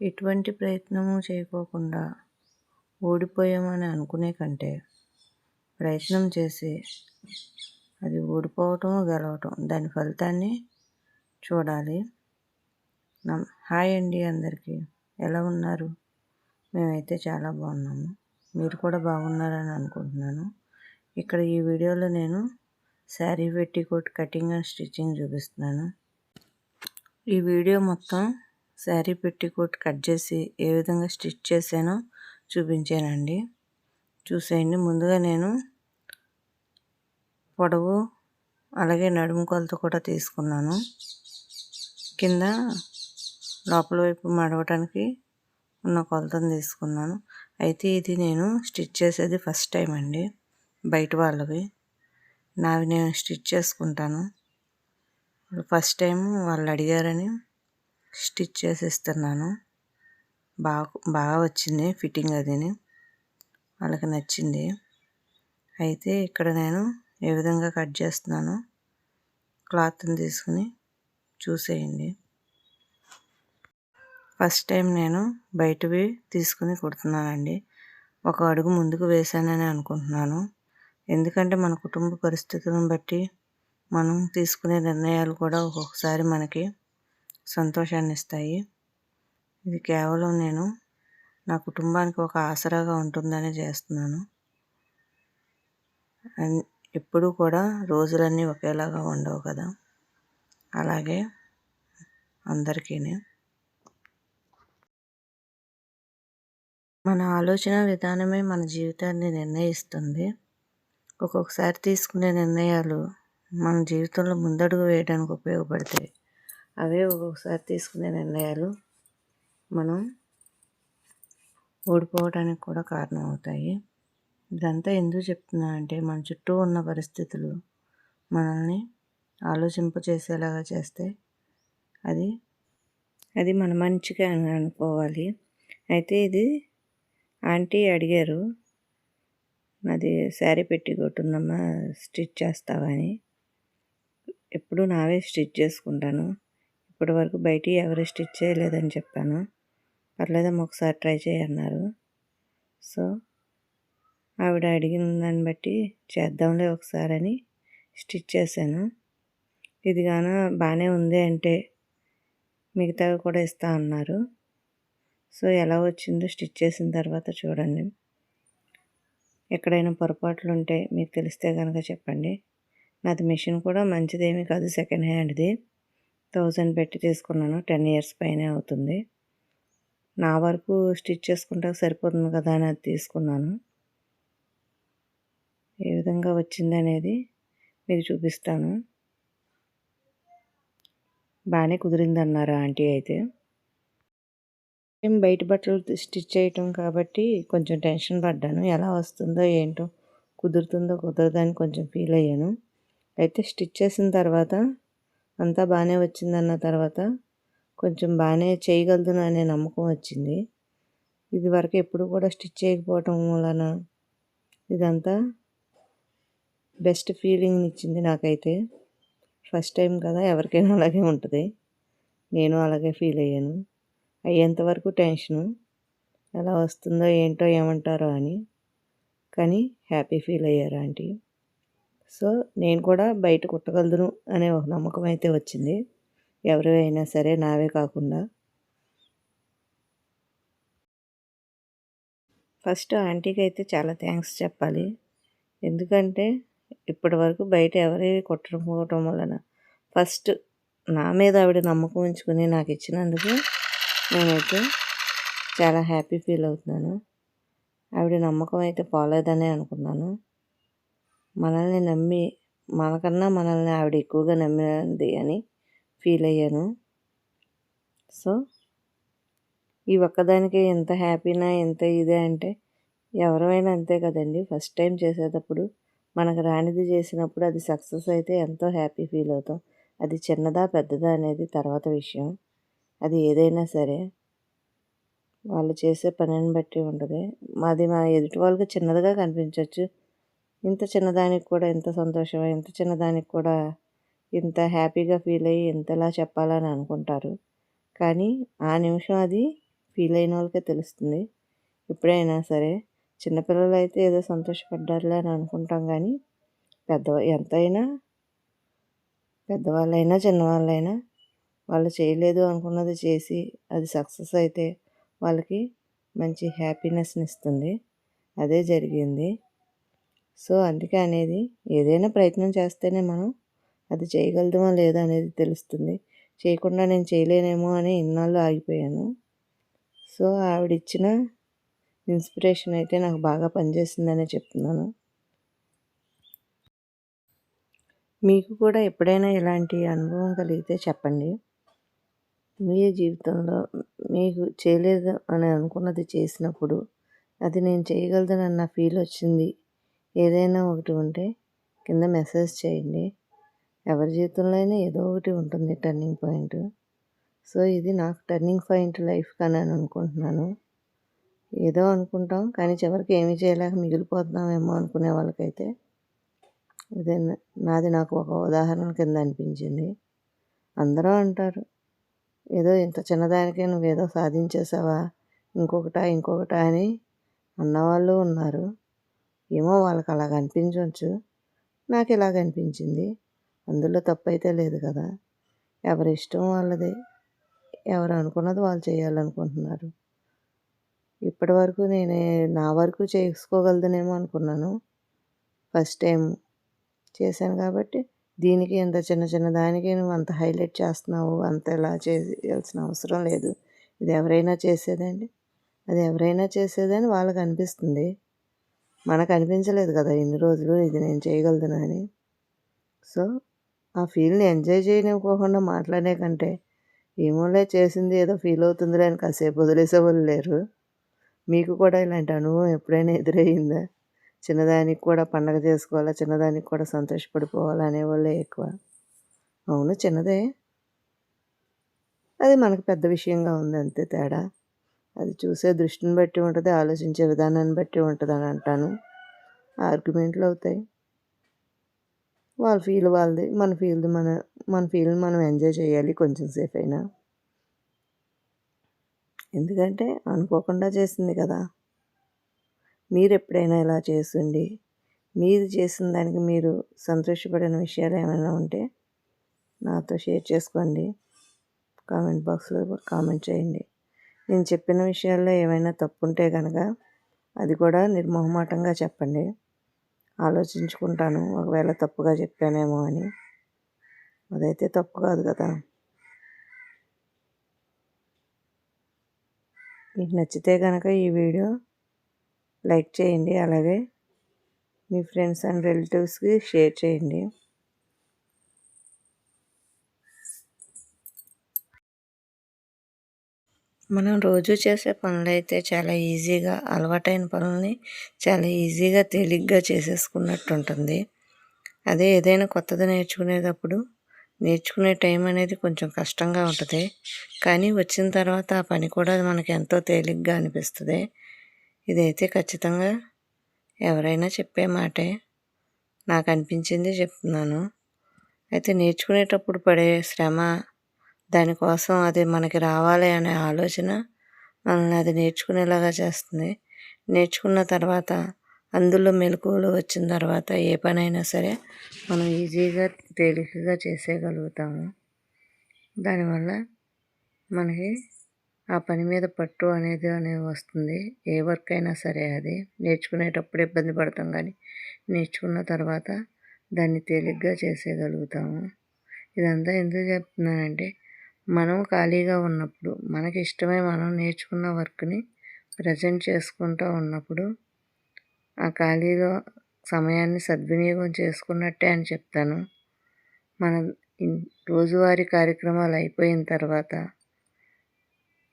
ఎటువంటి ప్రయత్నము చేయకోకుండా ఓడిపోయామని అనుకునే కంటే ప్రయత్నం చేసి అది ఓడిపోవటం గెలవటం దాని ఫలితాన్ని చూడాలి. హాయ్ అండి అందరికీ. ఎలా ఉన్నారు? మేమైతే చాలా బాగున్నాము. మీరు కూడా బాగున్నారని అనుకుంటున్నాను. ఇక్కడ ఈ వీడియోలో నేను sari petticoat cutting and stitching చూపిస్తున్నాను. ఈ వీడియో మొత్తం శారీ పెట్టికోట్ కట్ చేసి ఏ విధంగా స్టిచ్ చేశానో చూపించానండి. చూసేయండి. ముందుగా నేను పొడవు అలాగే నడుము కొలత కూడా తీసుకున్నాను. కింద లోపల వైపు మడవటానికి ఉన్న కొలతను తీసుకున్నాను. అయితే ఇది నేను స్టిచ్ చేసేది ఫస్ట్ టైం అండి. బయట వాళ్ళవి. నావి నేను స్టిచ్ చేసుకుంటాను. ఫస్ట్ టైం వాళ్ళు అడిగారని స్టిచ్ చేసి ఇస్తున్నాను బాగా బాగా వచ్చింది ఫిట్టింగ్ అదిని. వాళ్ళకి నచ్చింది. అయితే ఇక్కడ నేను ఏ విధంగా కట్ చేస్తున్నాను? క్లాత్ని తీసుకుని చూసేయండి. ఫస్ట్ టైం నేను బయటవి తీసుకుని కుడుతున్నానండి. ఒక అడుగు ముందుకు వేశానని అనుకుంటున్నాను. ఎందుకంటే మన కుటుంబ పరిస్థితులను బట్టి మనం తీసుకునే నిర్ణయాలు కూడా ఒక్కొక్కసారి మనకి సంతోషాన్ని ఇస్తాయి. ఇది కేవలం నేను నా కుటుంబానికి ఒక ఆసరాగా ఉంటుందని చేస్తున్నాను. ఎప్పుడూ కూడా రోజులన్నీ ఒకేలాగా ఉండవు కదా. అలాగే అందరికీ మన ఆలోచన విధానమే మన జీవితాన్ని నిర్ణయిస్తుంది. ఒక్కొక్కసారి తీసుకునే నిర్ణయాలు మన జీవితంలో ముందడుగు వేయడానికి ఉపయోగపడతాయి. అవే ఒక్కొక్కసారి తీసుకునే నిర్ణయాలు మనం ఓడిపోవడానికి కూడా కారణం అవుతాయి ఇదంతా ఎందుకు చెప్తున్నా అంటే మన చుట్టూ ఉన్న పరిస్థితులు మనల్ని ఆలోచింపచేసేలాగా చేస్తే అది అది మన మంచిగా అని అనుకోవాలి. అయితే ఇది ఆంటీ అడిగారు నాది శారీ పెట్టి కొట్టుందమ్మా స్టిచ్ చేస్తావని ఎప్పుడు నావే స్టిచ్ చేసుకుంటాను. ఇప్పటి వరకు బయట ఎవరు స్టిచ్ చేయలేదని చెప్పాను. పర్లేదమ్మా ఒకసారి ట్రై చేయన్నారు సో ఆవిడ అడిగిన దాన్ని బట్టి చేద్దాంలే ఒకసారి అని స్టిచ్ చేశాను. ఇదిగాన బాగానే ఉంది అంటే మిగతావి కూడా ఇస్తా అన్నారు. సో ఎలా వచ్చిందో స్టిచ్ చేసిన తర్వాత చూడండి. ఎక్కడైనా పొరపాట్లు ఉంటే మీకు తెలిస్తే కనుక చెప్పండి. నాది మిషన్ కూడా మంచిదేమీ కాదు సెకండ్ హ్యాండ్ది. థౌజండ్ పెట్టి తీసుకున్నాను. టెన్ ఇయర్స్ పైనే అవుతుంది. నా వరకు స్టిచ్ చేసుకుంటే సరిపోతుంది కదా అని అది తీసుకున్నాను. ఏ విధంగా వచ్చింది అనేది మీకు చూపిస్తాను. బాగానే కుదిరింది అన్నారు ఆంటీ అయితే? మేము బయట బట్టలు స్టిచ్ చేయటం కాబట్టి కొంచెం టెన్షన్ పడ్డాను. ఎలా వస్తుందో ఏంటో కుదురుతుందో కుదరదని అని కొంచెం ఫీల్ అయ్యాను. అయితే స్టిచ్ చేసిన తర్వాత అంతా బాగానే వచ్చిందన్న తర్వాత కొంచెం బాగానే చేయగలుగుతున్నా అనే నమ్మకం వచ్చింది. ఇది వరకు ఎప్పుడు కూడా స్టిచ్ చేయకపోవటం వలన ఇదంతా బెస్ట్ ఫీలింగ్ ఇచ్చింది నాకైతే. ఫస్ట్ టైం కదా ఎవరికైనా అలాగే ఉంటుంది. నేను అలాగే ఫీల్ అయ్యాను. అయ్యేంత వరకు టెన్షను ఎలా వస్తుందో ఏంటో ఏమంటారో అని. కానీ హ్యాపీ ఫీల్ అయ్యారు ఆంటీ. సో నేను కూడా బయట కుట్టగలను అనే ఒక నమ్మకం అయితే వచ్చింది. ఎవరైనా సరే నావే కాకుండా. ఫస్ట్ ఆంటీకి అయితే చాలా థ్యాంక్స్ చెప్పాలి. ఎందుకంటే ఇప్పటి వరకు బయట ఎవరేవి కుట్టకపోవటం వలన ఫస్ట్ నా మీద ఆవిడ నమ్మకం ఉంచుకుని నాకు ఇచ్చినందుకు నేనైతే చాలా హ్యాపీ ఫీల్ అవుతున్నాను. ఆవిడ నమ్మకం అయితే పోలేదనే అనుకున్నాను. మనల్ని నమ్మి మనకన్నా మనల్ని ఆవిడ ఎక్కువగా నమ్మింది అని ఫీల్ అయ్యాను. సో ఈ ఒక్కదానికి ఎంత హ్యాపీనా ఎంత ఇదే అంటే ఎవరైనా అంతే కదండి. ఫస్ట్ టైం చేసేటప్పుడు మనకు రానిది చేసినప్పుడు అది సక్సెస్ అయితే ఎంతో హ్యాపీ ఫీల్ అవుతాం. అది చిన్నదా పెద్దదా అనేది తర్వాత విషయం. అది ఏదైనా సరే వాళ్ళు చేసే పనిని బట్టి ఉంటుంది. మాది మా ఎదుటి వాళ్ళకి చిన్నదిగా కనిపించవచ్చు ఇంత చిన్నదానికి కూడా ఇంత సంతోషం ఇంత చిన్నదానికి కూడా ఇంత హ్యాపీగా ఫీల్ అయ్యి ఇంతలా చెప్పాలని అనుకుంటారు. కానీ ఆ నిమిషం అది ఫీల్ అయిన వాళ్ళకే తెలుస్తుంది. ఎప్పుడైనా సరే చిన్నపిల్లలు అయితే ఏదో సంతోషపడ్డారులే అని అనుకుంటాం కానీ పెద్ద ఎంతైనా పెద్దవాళ్ళైనా చిన్నవాళ్ళైనా వాళ్ళు చేయలేదు అనుకున్నది చేసి అది సక్సెస్ అయితే వాళ్ళకి మంచి హ్యాపీనెస్ని ఇస్తుంది. అదే జరిగింది. సో అందుకే అనేది ఏదైనా ప్రయత్నం చేస్తేనే మనం అది చేయగలుగుతామా లేదో అనేది తెలుస్తుంది. చేయకుండా నేను చేయలేనేమో అని ఇన్నాళ్ళు ఆగిపోయాను. సో ఆవిడ ఇచ్చిన ఇన్స్పిరేషన్ అయితే నాకు బాగా పనిచేసిందనే చెప్తున్నాను. మీకు కూడా ఎప్పుడైనా ఇలాంటి అనుభవం కలిగితే చెప్పండి. మీ జీవితంలో మీకు చేయలేదు అని అనుకున్నది చేసినప్పుడు అది నేను చేయగలదనన్న ఫీల్ వచ్చింది. ఏదైనా ఒకటి ఉంటే కింద మెసేజ్ చేయండి. ఎవరి జీవితంలో అయినా ఏదో ఒకటి ఉంటుంది టర్నింగ్ పాయింట్ సో ఇది నాకు టర్నింగ్ పాయింట్ లైఫ్ కానీ అని అనుకుంటున్నాను. ఏదో అనుకుంటాం కానీ చివరికి ఏమీ చేయలేక మిగిలిపోతున్నామేమో అనుకునే వాళ్ళకైతే ఇదే నాది నాకు ఒక ఉదాహరణ కింద అనిపించింది. అందరూ అంటారు ఏదో ఇంత చిన్నదానికే నువ్వేదో సాధించేసావా? ఇంకొకటా ఇంకొకటా అని అన్నవాళ్ళు ఉన్నారు. ఏమో వాళ్ళకి అలాగ అనిపించవచ్చు నాకు ఇలాగ అనిపించింది? అందులో తప్పైతే లేదు కదా. ఎవరి ఇష్టం వాళ్ళది. ఎవరు అనుకున్నది వాళ్ళు చేయాలనుకుంటున్నారు. ఇప్పటి వరకు నేను నా వరకు చేసుకోగలదనేమో అనుకున్నాను. ఫస్ట్ టైం చేశాను కాబట్టి దీనికి ఇంత చిన్న చిన్న దానికి నువ్వు అంత హైలైట్ చేస్తున్నావు అంత ఇలా చేయాల్సిన అవసరం లేదు. ఇది ఎవరైనా చేసేదండి. అది ఎవరైనా చేసేదని వాళ్ళకి అనిపిస్తుంది. మనకు అనిపించలేదు కదా ఇన్ని రోజులు ఇది నేను చేయగలుగుతానని సో ఆ ఫీల్ని ఎంజాయ్ చేయనివ్వకుండా మాట్లాడే కంటే ఏమోలే చేసింది ఏదో ఫీల్ అవుతుందిలే అని కాసేపు వదిలేసే వాళ్ళు లేరు. మీకు కూడా ఇలాంటి అనుభవం ఎప్పుడైనా ఎదురయ్యిందా చిన్నదానికి కూడా పండగ చేసుకోవాలా? చిన్నదానికి కూడా సంతోషపడిపోవాలా అనేవాళ్ళే ఎక్కువ. అవును చిన్నదే. అది మనకు పెద్ద విషయంగా ఉంది అంతే తేడా. అది చూసే దృష్టిని బట్టి ఉంటుంది ఆలోచించే విధానాన్ని బట్టి ఉంటుంది అని అంటాను. ఆర్గ్యుమెంట్లు అవుతాయి. వాళ్ళ ఫీల్ వాళ్ళది మన ఫీల్ మన మన ఫీల్ మనం ఎంజాయ్ చేయాలి కొంచెం సేఫ్ అయినా. ఎందుకంటే అనుకోకుండా చేసింది కదా. మీరు ఎప్పుడైనా ఇలా చేస్తుండి మీరు చేసిన దానికి మీరు సంతోషపడిన విషయాలు ఏమైనా ఉంటే నాతో షేర్ చేసుకోండి. కామెంట్ బాక్స్లో కామెంట్ చేయండి. నేను చెప్పిన విషయాల్లో ఏమైనా తప్పు ఉంటే కనుక అది కూడా నిర్మోహమాటంగా చెప్పండి. ఆలోచించుకుంటాను. ఒకవేళ తప్పుగా చెప్పానేమో అని. అదైతే తప్పు కాదు కదా. మీకు నచ్చితే కనుక ఈ వీడియో లైక్ చేయండి. అలాగే మీ ఫ్రెండ్స్ అండ్ రిలేటివ్స్కి షేర్ చేయండి. మనం రోజు చేసే పనులు అయితే చాలా ఈజీగా అలవాటైన పనులని చాలా ఈజీగా తేలిగ్గా చేసేసుకున్నట్టు ఉంటుంది అదే ఏదైనా కొత్తది నేర్చుకునేటప్పుడు నేర్చుకునే టైం అనేది కొంచెం కష్టంగా ఉంటుంది. కానీ వచ్చిన తర్వాత ఆ పని కూడా మనకి ఎంతో తేలిగ్గా అనిపిస్తుంది. ఇదైతే ఖచ్చితంగా ఎవరైనా చెప్పే మాటే. నాకు అనిపించింది చెప్తున్నాను. అయితే నేర్చుకునేటప్పుడు పడే శ్రమ దానికోసం అది మనకి రావాలి అనే ఆలోచన మనల్ని అది నేర్చుకునేలాగా చేస్తుంది. నేర్చుకున్న తర్వాత అందులో మెలకువలు వచ్చిన తర్వాత ఏ పనైనా సరే మనం ఈజీగా తేలికగా చేసేయగలుగుతాము. దానివల్ల మనకి ఆ పని మీద పట్టు అనేది అనేది వస్తుంది. ఏ వర్క్ అయినా సరే అది. నేర్చుకునేటప్పుడు ఇబ్బంది పడతాం కానీ నేర్చుకున్న తర్వాత దాన్ని తేలిగ్గా చేసేయగలుగుతాము. ఇదంతా ఎందుకు చెప్తున్నానంటే మనం ఖాళీగా ఉన్నప్పుడు మనకి ఇష్టమై మనం నేర్చుకున్న వర్క్ని ప్రజెంట్ చేసుకుంటూ ఉన్నప్పుడు ఆ ఖాళీలో సమయాన్ని సద్వినియోగం చేసుకున్నట్టే అని చెప్తాను. మన రోజువారీ కార్యక్రమాలు అయిపోయిన తర్వాత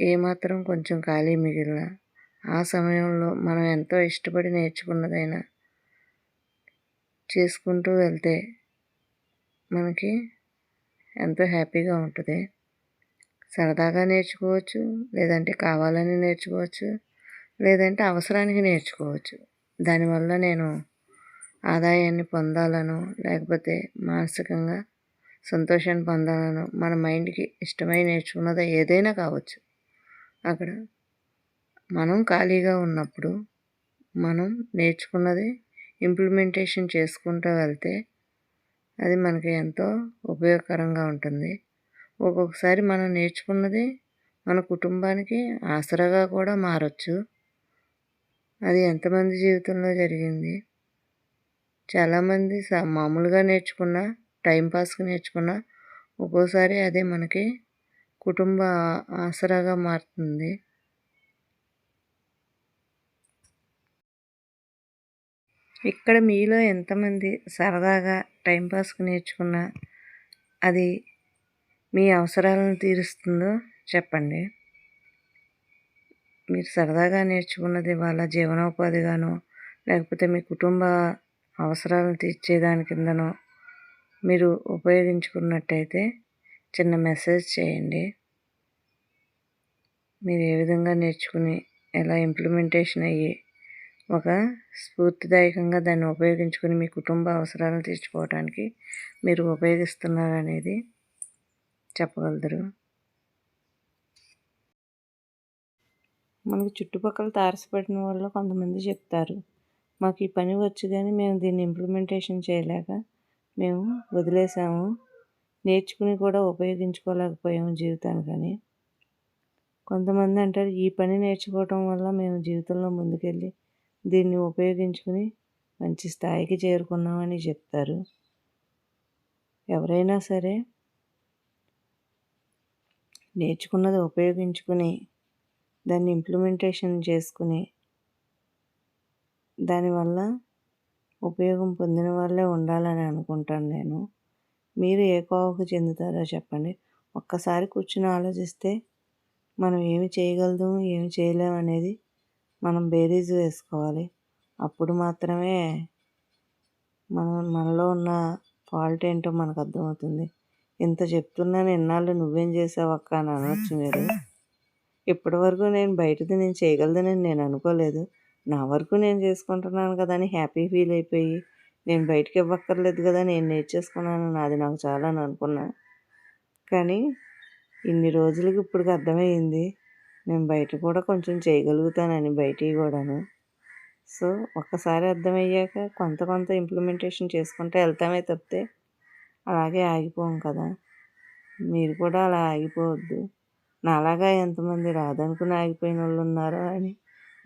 ఏమాత్రం కొంచెం ఖాళీ మిగిలిన ఆ సమయంలో మనం ఎంతో ఇష్టపడి నేర్చుకున్నదైనా చేసుకుంటూ వెళ్తే మనకి ఎంతో హ్యాపీగా ఉంటుంది. సరదాగా నేర్చుకోవచ్చు లేదంటే కావాలని నేర్చుకోవచ్చు లేదంటే అవసరానికి నేర్చుకోవచ్చు. దానివల్ల నేను ఆదాయాన్ని పొందాలను లేకపోతే మానసికంగా సంతోషాన్ని పొందాలను మన మైండ్కి ఇష్టమై నేర్చుకున్నది ఏదైనా కావచ్చు. అక్కడ మనం ఖాళీగా ఉన్నప్పుడు మనం నేర్చుకున్నది ఇంప్లిమెంటేషన్ చేసుకుంటూ వెళ్తే అది మనకి ఎంతో ఉపయోగకరంగా ఉంటుంది. ఒక్కొక్కసారి మనం నేర్చుకున్నది మన కుటుంబానికి ఆసరాగా కూడా మారచ్చు. అది ఎంతమంది జీవితంలో జరిగింది? చాలామంది మామూలుగా నేర్చుకున్న టైంపాస్కి నేర్చుకున్న ఒక్కోసారి అదే మనకి కుటుంబ ఆసరాగా మారుతుంది. ఇక్కడ మీలో ఎంతమంది సరదాగా టైంపాస్కి నేర్చుకున్న అది మీ అవసరాలను తీరుస్తుందో చెప్పండి. మీరు సరదాగా నేర్చుకున్నది వాళ్ళ జీవనోపాధిగానో లేకపోతే మీ కుటుంబ అవసరాలను తీర్చేదాని కిందనో మీరు ఉపయోగించుకున్నట్టయితే చిన్న మెసేజ్ చేయండి. మీరు ఏ విధంగా నేర్చుకుని ఎలా ఇంప్లిమెంటేషన్ అయ్యి ఒక స్ఫూర్తిదాయకంగా దాన్ని ఉపయోగించుకుని మీ కుటుంబ అవసరాలను తీర్చుకోవడానికి మీరు ఉపయోగిస్తున్నారనేది చెప్పగలుగుతారు. మనకి చుట్టుపక్కల తారసపడిన వాళ్ళు కొంతమంది చెప్తారు. మాకు ఈ పని వచ్చు కానీ మేము దీన్ని ఇంప్లిమెంటేషన్ చేయలేక మేము వదిలేసాము. నేర్చుకుని కూడా ఉపయోగించుకోలేకపోయాము జీవితానికని కొంతమంది అంటారు ఈ పని నేర్చుకోవటం వల్ల మేము జీవితంలో ముందుకెళ్ళి దీన్ని ఉపయోగించుకుని మంచి స్థాయికి చేరుకున్నామని చెప్తారు. ఎవరైనా సరే నేర్చుకున్నది ఉపయోగించుకుని దాన్ని ఇంప్లిమెంటేషన్ చేసుకుని దానివల్ల ఉపయోగం పొందిన వాళ్ళే ఉండాలని అనుకుంటాను నేను. మీరు ఏ కోవకు చెందుతారో చెప్పండి. ఒక్కసారి కూర్చుని ఆలోచిస్తే మనం ఏమి చేయగలదు ఏమి చేయలేము అనేది మనం బేరీజు వేసుకోవాలి. అప్పుడు మాత్రమే మనం మనలో ఉన్న ఫాల్ట్ ఏంటో మనకు అర్థమవుతుంది. ఇంత చెప్తున్నాను ఎన్నాళ్ళు నువ్వేం చేసావు అక్క అని అనవచ్చు మీరు. ఇప్పటి వరకు నేను బయటది నేను చేయగలదని నేను అనుకోలేదు. నా వరకు నేను చేసుకుంటున్నాను కదా అని హ్యాపీ ఫీల్ అయిపోయి నేను బయటకి ఇవ్వక్కర్లేదు కదా నేను నేర్చేసుకున్నాను నాది నాకు చాలా అని అనుకున్నా. కానీ ఇన్ని రోజులకి ఇప్పుడు అర్థమైంది నేను బయట కూడా కొంచెం చేయగలుగుతానని బయటికి కూడాను. సో ఒక్కసారి అర్థమయ్యాక కొంత కొంత ఇంప్లిమెంటేషన్ చేసుకుంటే వెళ్తామే తప్పితే అలాగే ఆగిపోం కదా. మీరు కూడా అలా ఆగిపోవద్దు. నాలాగా ఎంతమంది రాదనుకుని ఆగిపోయిన వాళ్ళు ఉన్నారో అని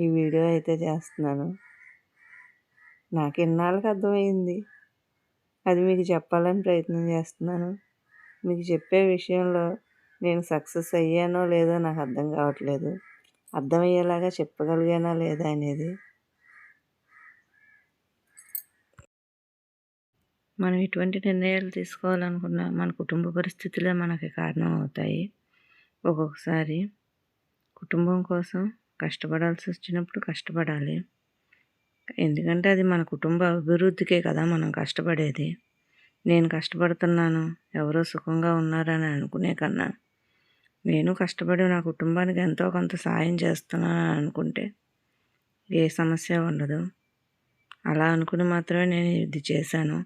ఈ వీడియో అయితే చేస్తున్నాను. నాకు ఇన్నాళ్ళకి అర్థమైంది. అది మీకు చెప్పాలని ప్రయత్నం చేస్తున్నాను. మీకు చెప్పే విషయంలో నేను సక్సెస్ అయ్యానో లేదో నాకు అర్థం కావట్లేదు. అర్థమయ్యేలాగా చెప్పగలిగానా లేదా అనేది మనం ఎటువంటి నిర్ణయాలు తీసుకోవాలనుకున్నా మన కుటుంబ పరిస్థితులే మనకి కారణం అవుతాయి ఒక్కొక్కసారి కుటుంబం కోసం కష్టపడాల్సి వచ్చినప్పుడు కష్టపడాలి. ఎందుకంటే అది మన కుటుంబ అభివృద్ధికే కదా మనం కష్టపడేది. నేను కష్టపడుతున్నాను ఎవరో సుఖంగా ఉన్నారని అనుకునే కన్నా నేను కష్టపడి నా కుటుంబానికి ఎంతో కొంత సాయం చేస్తున్నాను అనుకుంటే ఏ సమస్య ఉండదు. అలా అనుకుని మాత్రమే నేను ఇది చేశాను.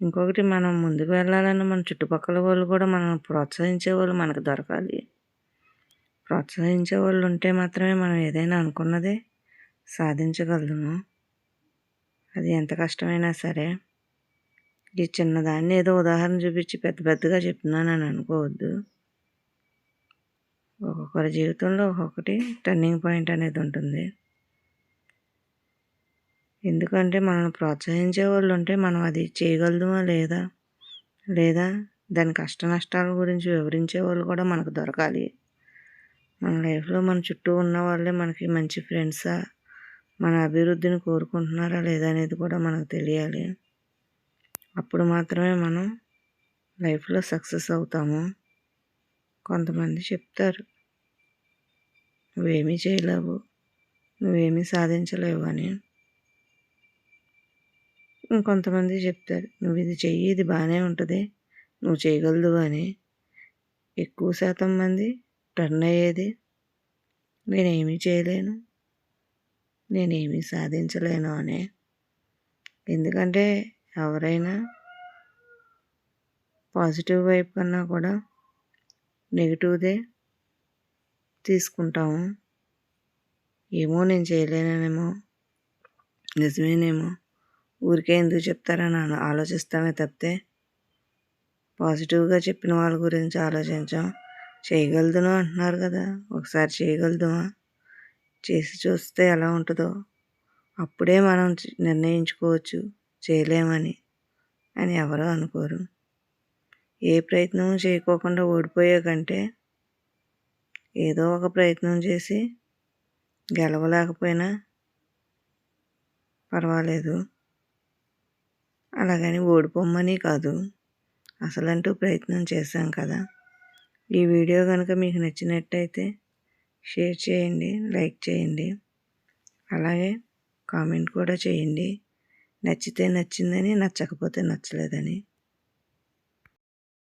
ఇంకొకటి మనం ముందుకు వెళ్ళాలని మన చుట్టుపక్కల వాళ్ళు కూడా మనం ప్రోత్సహించే వాళ్ళు మనకు దొరకాలి. ప్రోత్సహించే వాళ్ళు ఉంటే మాత్రమే మనం ఏదైనా అనుకున్నదే సాధించగలము అది ఎంత కష్టమైనా సరే. ఈ చిన్నదాన్ని ఏదో ఉదాహరణ చూపించి పెద్ద పెద్దగా చెప్తున్నానని అనుకోవద్దు. ఒక్కొక్కరి జీవితంలో ఒక్కొక్కటి టర్నింగ్ పాయింట్ అనేది ఉంటుంది. ఎందుకంటే మనల్ని ప్రోత్సహించే వాళ్ళు ఉంటే మనం అది చేయగలదుమా లేదా? లేదా? దాని కష్ట నష్టాల గురించి వివరించే వాళ్ళు కూడా మనకు దొరకాలి. మన లైఫ్లో మన చుట్టూ ఉన్న వాళ్ళే మనకి మంచి ఫ్రెండ్సా? మన అభివృద్ధిని కోరుకుంటున్నారా లేదా అనేది కూడా మనకు తెలియాలి. అప్పుడు మాత్రమే మనం లైఫ్లో సక్సెస్ అవుతాము. కొంతమంది చెప్తారు నువ్వేమీ చేయలేవు నువ్వేమీ సాధించలేవు అని. ఇంకొంతమంది చెప్తారు నువ్వు ఇది చెయ్యి ఇది బాగానే ఉంటుంది నువ్వు చేయగలదు అని. ఎక్కువ శాతం మంది టర్న్ అయ్యేది నేనేమీ చేయలేను నేనేమీ సాధించలేను అనే. ఎందుకంటే ఎవరైనా పాజిటివ్ వైపు కన్నా కూడా నెగిటివ్దే తీసుకుంటాము. ఏమో నేను చేయలేనేమో నిజమేనేమో. ఊరికే ఎందుకు చెప్తారని ఆలోచిస్తామే తప్పితే. పాజిటివ్గా చెప్పిన వాళ్ళ గురించి ఆలోచించాం. చేయగలదును అంటున్నారు కదా. ఒకసారి చేయగలదుమా? చేసి చూస్తే ఎలా ఉంటుందో. అప్పుడే మనం నిర్ణయించుకోవచ్చు. చేయలేమని. అని ఎవరు అనుకోరు. ఏ ప్రయత్నం చేయకోకుండా ఓడిపోయే కంటే ఏదో ఒక ప్రయత్నం చేసి గెలవలేకపోయినా పర్వాలేదు. అలాగని ఓడిపోమ్మని కాదు. అసలంటూ ప్రయత్నం చేశాం కదా. ఈ వీడియో కనుక మీకు నచ్చినట్టయితే షేర్ చేయండి లైక్ చేయండి. అలాగే కామెంట్ కూడా చేయండి. నచ్చితే నచ్చిందని నచ్చకపోతే నచ్చలేదని.